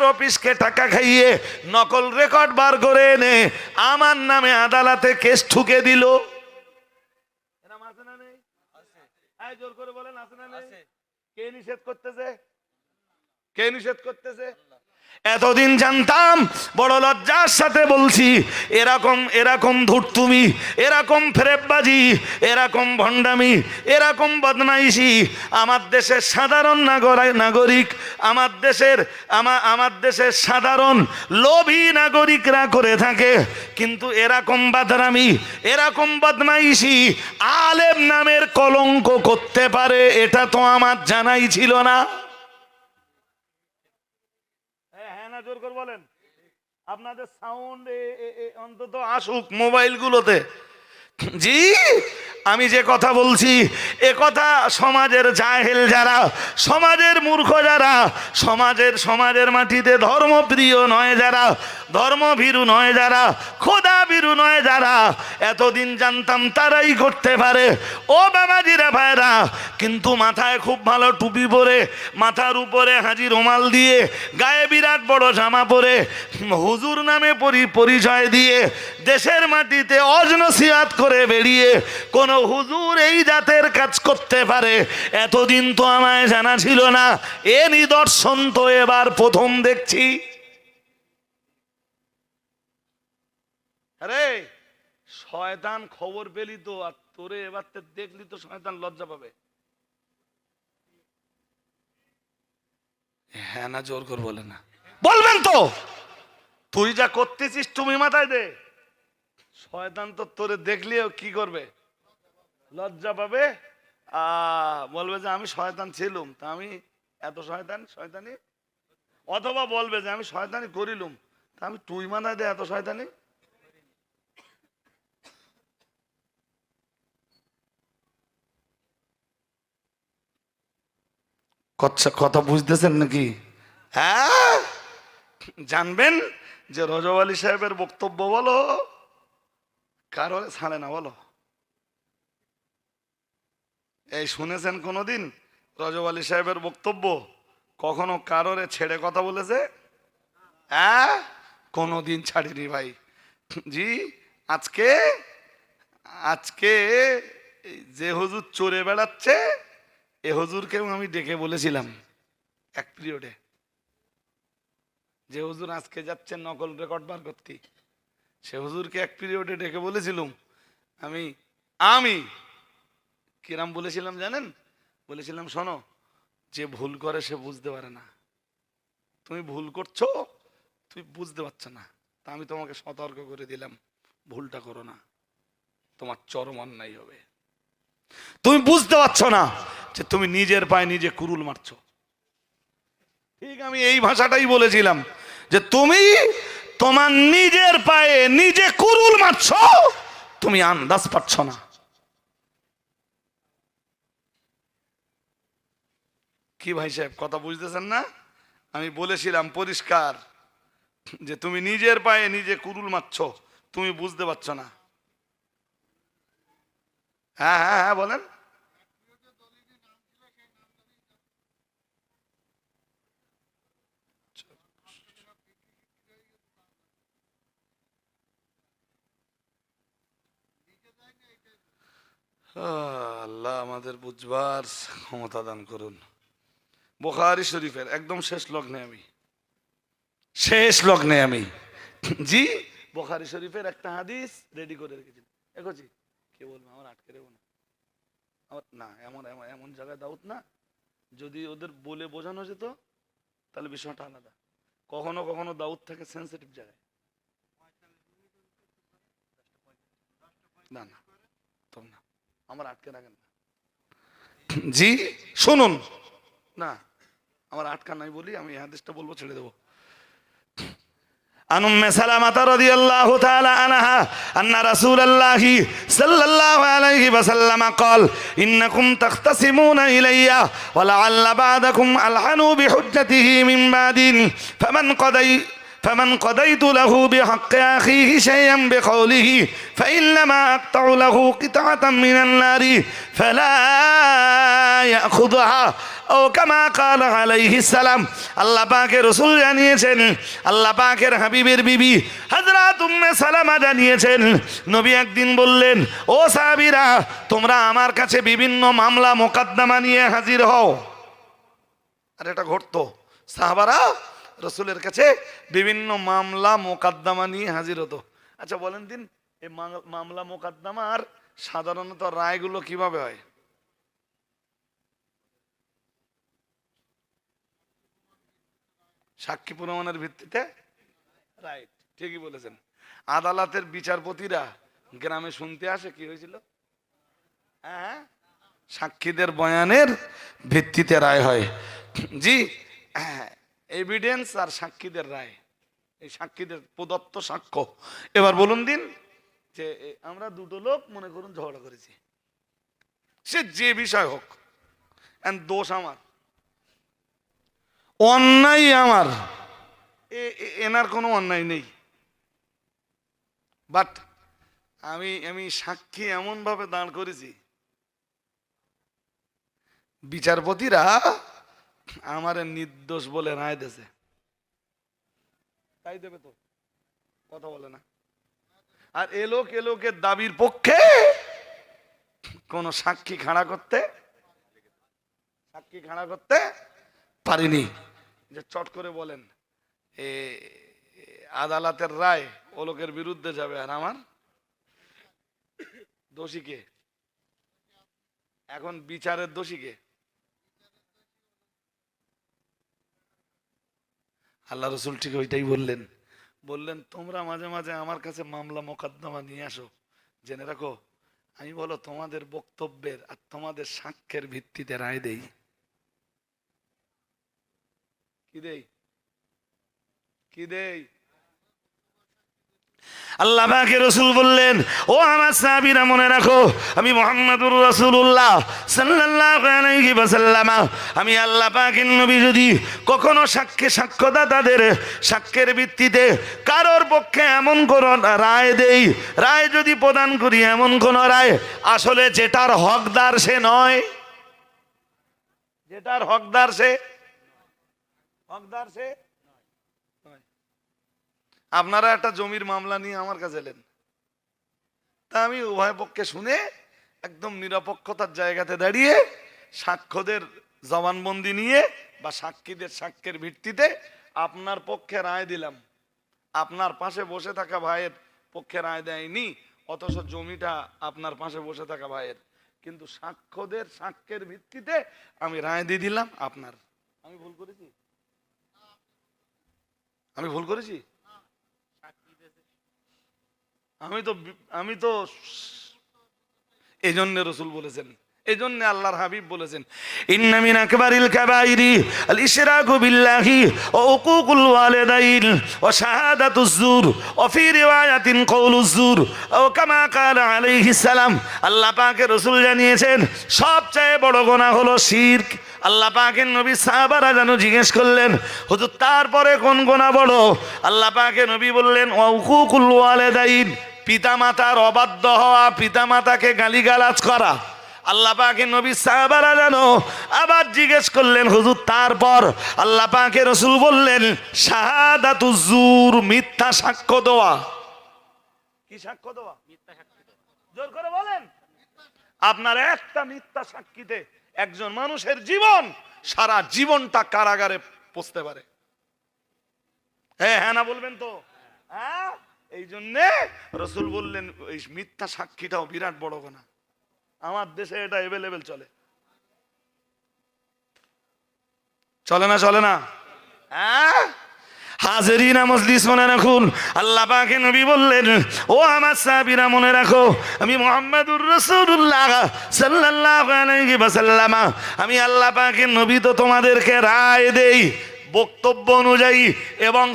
আমার অফিসকে টাকা খাইয়ে নকল রেকর্ড বার করে এনে আমার নামে আদালতে কেস ঠুকে দিল। জোর করে বলেন আছে না নেই? কে নিষেধ করতেছে? কে নিষেধ করতেছে? এতদিন জানতাম, বড় লজ্জার সাথে বলছি, এরকম এরকম ধুরতুমি এরকম ফেরেববাজি, এরকম ভণ্ডামি, এরকম বদমাইশি, আমার দেশের সাধারণ নাগরিক, আমার দেশের আমার আমার দেশের সাধারণ লোভী নাগরিকরা করে থাকে। কিন্তু এরকম বাদরামি, এরকম বদমাইশি আলেম নামের কলঙ্ক করতে পারে, এটা তো আমার জানাই ছিল না। জোর করে বলেন। আপনাদের সাউন্ড অন্তত আসুক মোবাইলগুলোতে। জি, আমি যে কথা বলছি, এ কথা সমাজের জাহেল যারা, সমাজের মূর্খ যারা, সমাজের সমাজের মাটিতে ধর্মপ্রিয় নয় যারা ধর্মভীরু নয় যারা, খোদা ভীরু নয় যারা। এতদিন জানতাম তারাই করতে পারে। ও বাবাজিরা ভাইরা, কিন্তু মাথায় খুব ভালো টুপি পরে, মাথার উপরে হাজি রুমাল দিয়ে, গায়ে বিরাট বড় জামা পরে, হুজুর নামে পরি পরিচয় দিয়ে, দেশের মাটিতে অজনসিয়াত করে বেরিয়ে, কোন হুজুর এই জাতের কাজ করতে পারে। এতদিন তো আমায় জানা ছিল না, এ নিদর্শন তো এবার প্রথম দেখছি। আরে শয়তান খবর পেলি তো আর তোরে এবার তো দেখলি তো শয়তান লজ্জা পাবে। হ্যাঁ না জোর করে বলে না। বলবেন তো তুই যা করতেছিস তুমি মাথায় দে। শয়তান তো তোরে দেখলেও কি করবে? লজ্জা পাবে? বলবে যে আমি শয়তান ছিলুম তা আমি এত শয়তান শয়তানি? অথবা বলবে যে আমি শয়তানি করিলুম তা আমি তুই মাথায় দে এত শয়তানি? কথা বুঝতেছেন নাকি? হ্যাঁ? জানবেন যে রজব আলী সাহেবের বক্তব্য বলো, কারও ছাড়ে না বলো। এই শুনেছেন কোনোদিন রজব আলী সাহেবের বক্তব্য? কখনো কারোরে ছেড়ে কথা বলেছে? হ্যাঁ? কোনোদিন ছাড়িনি ভাই। জি, আজকে আজকে যে হুজুর চড়ে বেড়াচ্ছে এ হুজুরকেও আমি ডেকে বলেছিলাম এক পিরিয়ডে যে হুজুর আজকে যাচ্ছেন নকল রেকর্ড বার করতে। সে হুজুরকে এক পিরিয়ডে ডেকে বলেছিলাম, আমি আমি, কিরাম বলেছিলাম জানেন? বলেছিলাম, শোনো, যে ভুল করে সে বুঝতে পারে না। তুমি ভুল করছ, তুমি বুঝতে পারছ না। তা আমি তোমাকে সতর্ক করে দিলাম, ভুলটা করো না। তোমার চরম অন্যায় হবে। তুমি বুঝতে পারছ না যে তুমি নিজের পায়ে নিজে কুরুল মারছো। ঠিক আমি এই ভাষাটাই বলেছিলাম যে তুমি তোমার নিজের পায়ে নিজে কুরুল মারছো, তুমি আন্দাজ পাচ্ছ না। কি ভাই সাহেব, কথা বুঝতেছেন না? আমি বলেছিলাম পরিষ্কার যে তুমি নিজের পায়ে নিজে কুরুল মারছো, তুমি বুঝতে পারছ না। হ্যাঁ হ্যাঁ হ্যাঁ বলেন। আল্লাহ আমাদের বুঝবার ক্ষমতা দান করুন। বোখারি শরীফের একদম শেষ লগ্নে আমি। শেষ লগ্নে আমি। জি, বোখারি শরীফের একটা হাদিস রেডি করে রেখেছি। এগোছি কে বলব? আমার আটকে দেবো না। আমার না, এমন এমন এমন জায়গায় দাউত না। যদি ওদের বলে বোঝানো যেত, তাহলে বিষয়টা আলাদা। কখনো কখনো দাউদ থাকে সেন্সিটিভ জায়গায়। না না তো না। আমার আটকে রাখেন না। জি, শুনুন। না, আমার আটকা নাই বলি আমি হাদিসটা বলব, ছেড়ে দেবো। عن أم سلمة رضي الله تعالى عنها أن رسول الله صلى الله عليه وسلم قال إنكم تختصمون إلي ولعل بعدكم ألحنوا بحجته من بعد فمن قضي فمن قضيت له بحق أخيه شيئا بقوله فإنما أقطع له قطعة من النار فلا يأخذها ও কামা কাল আলাইহিস সালাম আল্লাহ পাকের রসুল জানিয়েছেন আল্লাহ পাকের হাবিবের বিবি হযরত উম্মে সালামা জানিয়েছেন নবী একদিন বললেন ও সাহাবীরা তোমরা আমার কাছে বিভিন্ন মামলা মোকদ্দমা নিয়ে হাজির হও আর এটা ঘটতো সাহাবারা রসুলের কাছে বিভিন্ন মামলা মোকদ্দমা নিয়ে হাজির হতো। আচ্ছা বলেন দিন, এই মামলা মোকদ্দমার সাধারণত রায়গুলো কীভাবে হয়? সাক্ষী প্রমাণের ভিত্তিতে? রাইট, ঠিকই বলেছেন। আদালতের বিচারপতিরা গ্রামে শুনতে আসে, কি হয়েছিল? হ্যাঁ সাক্ষীদের বয়ানের ভিত্তিতে রায় হয়। জি এভিডেন্স আর সাক্ষীদের রায়। এই সাক্ষীদের প্রদত্ত সাক্ষ্য। এবার বলুন দিন যে আমরা দুটো লোক, মনে করুন, ঝগড়া করেছি। সে যে বিষয় হোক দোষ আমার। অন্যায় আমার। এনার কোনো অন্যায় নেই। বাট আমি আমি সাক্ষী এমন ভাবে দাঁড় করেছি। বিচারপতিরা আমার নির্দোষ বলে রায় দেশে তাই দেবে তো? কথা বলে না। আর এ লোক, এ লোকের দাবির পক্ষে কোন সাক্ষী খাড়া করতে, সাক্ষী খাড়া করতে পারিনি। যে চট করে বলেন এ, আদালতের রায় ও লোকের বিরুদ্ধে যাবে আর আমার দোষী কে? এখন বিচারের দোষী কে? আল্লাহ রসুল ঠিক ওইটাই বললেন। বললেন, তোমরা মাঝে মাঝে আমার কাছে মামলা মোকদ্দমা নিয়ে আসো। জেনে রাখো, আমি বলো তোমাদের বক্তব্যের আর তোমাদের সাক্ষ্যের ভিত্তিতে রায় দেই। কি দেই? কি দেই? রসুল বললেন, ও আমার সাহাবীরা, মনে রাখো, আমি মোহাম্মদুর রসুল্লাহ ওয়াসাল্লাম আমি আল্লাহ পাকের নবী যদি কখনো সাক্ষ্যে সাক্ষ্যের ভিত্তিতে কারোর পক্ষে এমন কোন রায় দেই, রায় যদি প্রদান করি এমন কোন রায়, আসলে যেটার হকদার সে নয় যেটার হকদার সে হকদার সে। আপনারা একটা জমির মামলা নিয়ে আমার কাছে এলেন। তা আমি উভয় পক্ষে শুনে একদম নিরপেক্ষতার জায়গাতে দাঁড়িয়ে সাক্ষ্যদের জবানবন্দি নিয়ে বা সাক্ষীদের সাক্ষ্যের ভিত্তিতে আপনার পক্ষে রায় দিলাম। আপনার পাশে বসে থাকা ভাইয়ের পক্ষে রায় দেয়নি, অথচ জমিটা আপনার পাশে বসে থাকা ভাইয়ের। কিন্তু সাক্ষ্যদের সাক্ষ্যের ভিত্তিতে আমি রায় দিয়ে দিলাম আপনার। আমি ভুল করেছি? আমি ভুল করেছি? আমি তো আমি তো এই জন্য রসুল বলেছেন। এই জন্য আল্লাহর হাবিব বলেছেন। ইন্না মিন আকবারিল কাবাইরি আল ইশরাকু বিল্লাহি ওয়া উকুকুল ওয়ালিদাইন ওয়া শাহাদাতুজ জুর ওয়া ফি রিওয়ায়াতিন কওলুজ জুর ও কামা ক্বালা আলাইহিস সালাম। আল্লাহ পাকের রাসূল জানিয়েছেন, সবচেয়ে বড় গুনাহ হলো শিরক। আল্লাহ পাকের নবী সাহাবারা যেন জিজ্ঞেস করলেন, হুজুর, তারপরে কোন গোনা বড়? আল্লাহ পাকের নবী বললেন, ওয়া উকুকুল ওয়ালিদাইন পিতামাতার অবাধ্য হওয়া, পিতামাতাকে গালিগালাজ করা। আল্লাহ পাকে নবী সাহাবারা জানো আবার জিজ্ঞেস করলেন, হুজুর, তারপর আল্লাহ পাকে রসুল বললেন শাহাদাতুজুর মিথ্যা সাক্ষ্য দেওয়া। কি সাক্ষ্য দেওয়া? জোর করে বলেন। আপনার একটা মিথ্যা সাক্ষীতে একজন মানুষের জীবন সারা জীবনটা কারাগারে পৌঁছতে পারে। হ্যাঁ হ্যাঁ না বলবেন তো? হ্যাঁ? এই জন্যে রসুল বললেন এই মিথ্যা সাক্ষীটাও বিরাট বড় গোনা। আমার দেশে এটা এভেলেবেল চলে। চলে না চলে না? হ্যাঁ? মনে রাখুন পাকে নবী বললেন, ও আমার মনে রাখো, আমি মোহাম্মদুর আমি আল্লাহ পাকে নবী তো তোমাদেরকে রায় দেই, বক্তব্য অনুযায়ী এবং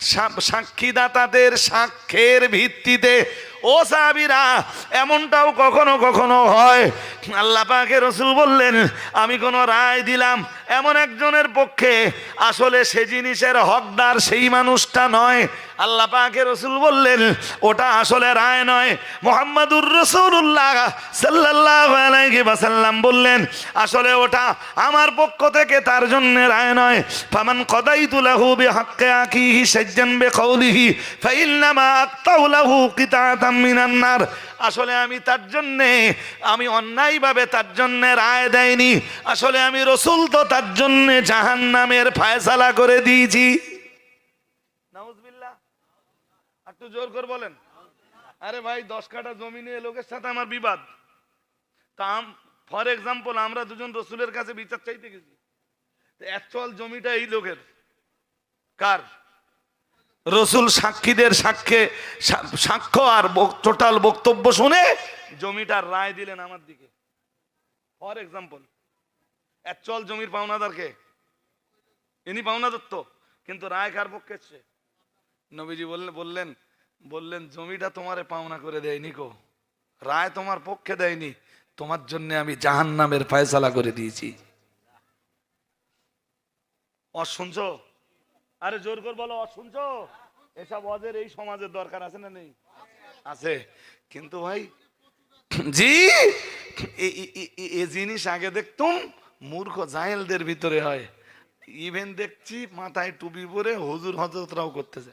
সাক্ষীদাতাদের সাক্ষ্যের ভিত্তিতে, ও সাহাবিরা, এমনটাও কখনো কখনো হয়। আল্লাহ পাকে রসুল বললেন, আমি কোনো রায় দিলাম এমন একজনের পক্ষে। আসলে সে জিনিসের হকদার সেই মানুষটা নয়। আল্লাহ পাকে রসুল বললেন, ওটা আসলে রায় নয়। মোহাম্মদুর রসুল্লাহ ওয়াসাল্লাম বললেন, আসলে ওটা আমার পক্ষ থেকে তার জন্য রায় নয়। ফামান কদাই কদাইতু লাহু বিহাক্কি আকিহি সাজ্জান বিকাউলিহি, ফাইন্নামা আক্তাউ লাহু কিতাতাম মিনান নার। আসলে আমি তার জন্যে, আমি অন্যায়ভাবে তার জন্য রায় দেয়নি আসলে আমি রসুল তো তার জন্যে জাহান্নামের ফায়সালা করে দিয়েছি। একটু জোর করে বলেন। আরে ভাই, দশ কাঠা জমি নিয়ে লোকের সাথে আমার বিবাদ। তা ফর এক্সাম্পল আমরা দুজন রসুলের কাছে বিচার চাইতে গেছি। অ্যাকচুয়াল জমিটা এই লোকের। কার? রসুল সাক্ষীদের সাক্ষ্যে সাক্ষ্য আর টোটাল বক্তব্য শুনে জমিটার রায় দিলেন আমার দিকে। ফর এক্সাম্পল অ্যাকচুয়াল জমির পাওনাদারকে। ইনি পাওনাদার তো কিন্তু রায় কার পক্ষে নবীজি বললেন বললেন বললেন, জমিটা তোমারে পাওনা করে দেয়নি কো রায় তোমার পক্ষে দেয়নি। তোমার জন্য আমি জাহান নামের ফয়সালা করে দিয়েছি। অ শুনছো আরে জোর কর বলো অ শুনছো এসব অজের এই সমাজের দরকার আছে না নেই? আছে। কিন্তু ভাই, জি, এ জিনিস আগে দেখতুম, মূর্খ জাহেলদের ভিতরে হয়। ইভেন দেখছি মাথায় টুপি পরে হুজুর হজরতরাও করতেছে।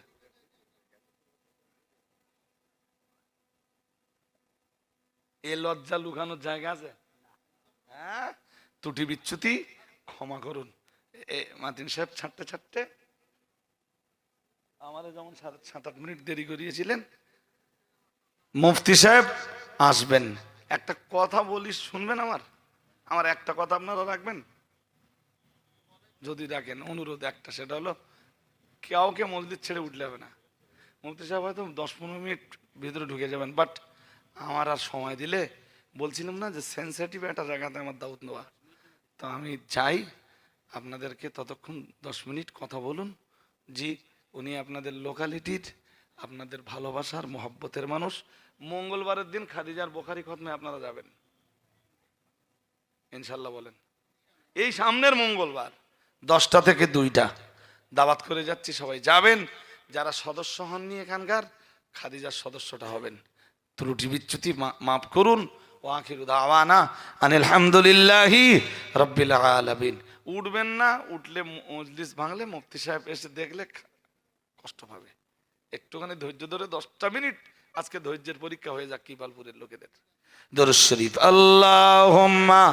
এ লজ্জা লুকানোর জায়গা আছে? হ্যাঁ? ত্রুটি বিচ্যুতি, ক্ষমা করুন। এ, মাতিন সাহেব, ছাড়তে ছাড়তে। আমাদের যেমন সাত, আট মিনিট দেরি করিয়েছিলেন, মুফতি সাহেব আসবেন। একটা কথা বলি, শুনবেন আমার? আমার একটা কথা আপনারা রাখবেন? যদি রাখেন, অনুরোধ একটা, সেটা হলো, কাউকে মসজিদ ছেড়ে উঠলে হবে না। মুফতি সাহেব হয়তো দশ পনেরো মিনিট ভিতরে ঢুকে যাবেন, বাট আমার আর সময় দিলে বলছিলাম না যে সেন্সিটিভ একটা জায়গাতে আমার দাউদ নেওয়া। তো আমি চাই আপনাদেরকে ততক্ষণ দশ মিনিট কথা বলুন। জি, উনি আপনাদের লোকালিটির আপনাদের ভালোবাসার, মহব্বতের মানুষ। মঙ্গলবারের দিন খাদিজার বোখারি খতমে আপনারা যাবেন। ইনশাল্লাহ বলেন। এই সামনের মঙ্গলবার, দশটা থেকে দুইটা। দাওয়াত করে যাচ্ছি, সবাই যাবেন। যারা সদস্য হননি এখানকার, খাদিজার সদস্যটা হবেন। ত্রুটি বিচ্যুতি মাফ করুন। ও আখির দাওয়ানা আনিল হামদুলিল্লাহি রব্বিল আলামিন। উঠবেন না, উঠলে মজলিস ভাঙলে মুফতি সাহেব এসে দেখলে কষ্ট পাবে। একটুখানি ধৈর্য ধরে দশটা মিনিট, আজকে ধৈর্যের পরীক্ষা হয়ে যাক কিবালপুরের লোকেদের। দরুদ শরীফ, আল্লাহুম্মা